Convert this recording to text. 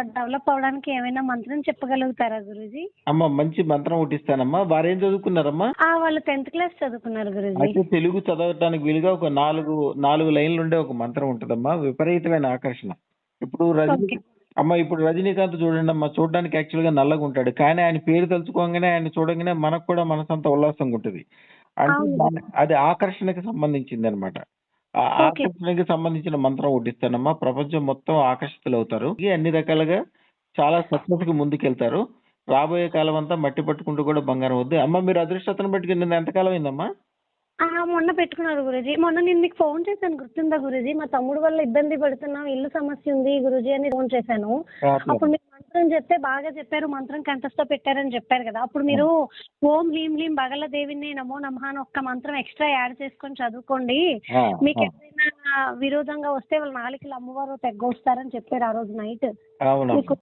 Develop అవడానికి ఏమైనా మంత్రం చెప్పగలుగుతారా గురూజీ? అమ్మ మంచి మంత్రం ఒకటి ఇస్తానమ్మా. వారేం చదువుకున్నారమ్మా? ఆ, వాళ్ళు టెన్త్ క్లాస్ చదువుకున్నారు గురూజీ. అయితే తెలుగు చదవటానికి వీలుగా ఒక నాలుగు నాలుగు లైన్లు ఉండే ఒక మంత్రం ఉంటుందమ్మా. విపరీతమైన ఆకర్షణ. ఇప్పుడు రజనీ. అమ్మ ఇప్పుడు రజనీకాంత్ చూడండి అమ్మా. చూడడానికి యాక్చువల్గా నల్లగా ఉంటాడు. కానీ ఆయన పేరు తలుచుకోగానే ఆయన చూడగానే మనకు కూడా మనసంతా ఉల్లాసంగా ఉంటుంది. అంటే అది ఆకర్షణకి సంబంధించింది అనమాట ఆ ఓకే. ఆకర్షణకి సంబంధించిన మంత్రం ఒకటి ఇస్తానమ్మా. ప్రపంచం మొత్తం ఆకర్షితులు అవుతారు. ఈ అన్ని రకాలుగా చాలా సక్సెస్కి ముందుకెళ్తారు. రాబోయే కాలం అంతా మట్టి పట్టుకుంటూ కూడా బంగారం వద్దు. అమ్మ మీరు అదృష్టతను బట్టి నిన్న ఎంతకాలం అయిందమ్మా? ఆ, మొన్న పెట్టుకున్నారు గురూజీ. మొన్న నేను మీకు ఫోన్ చేశాను గుర్తుందా గురూజీ? మా తమ్ముడు వల్ల ఇబ్బంది పడుతున్నాం ఇల్లు సమస్య ఉంది గురూజీ అని ఫోన్ చేశాను. అప్పుడు మీరు మంత్రం చెప్తే బాగా చెప్పారు. మంత్రం కంఠస్థ పెట్టారని చెప్పారు కదా. అప్పుడు మీరు ఓం హ్లీం హ్లీం బగల దేవిని నమో నమః అని ఒక్క మంత్రం ఎక్స్ట్రా యాడ్ చేసుకొని చదువుకోండి. మీకు. ఎప్పుడైనా విరోధంగా వస్తే వాళ్ళ నాలుకలు అమ్మవారు తెగ్గొస్తారని చెప్పారు ఆ రోజు నైట్. అవును. మీకు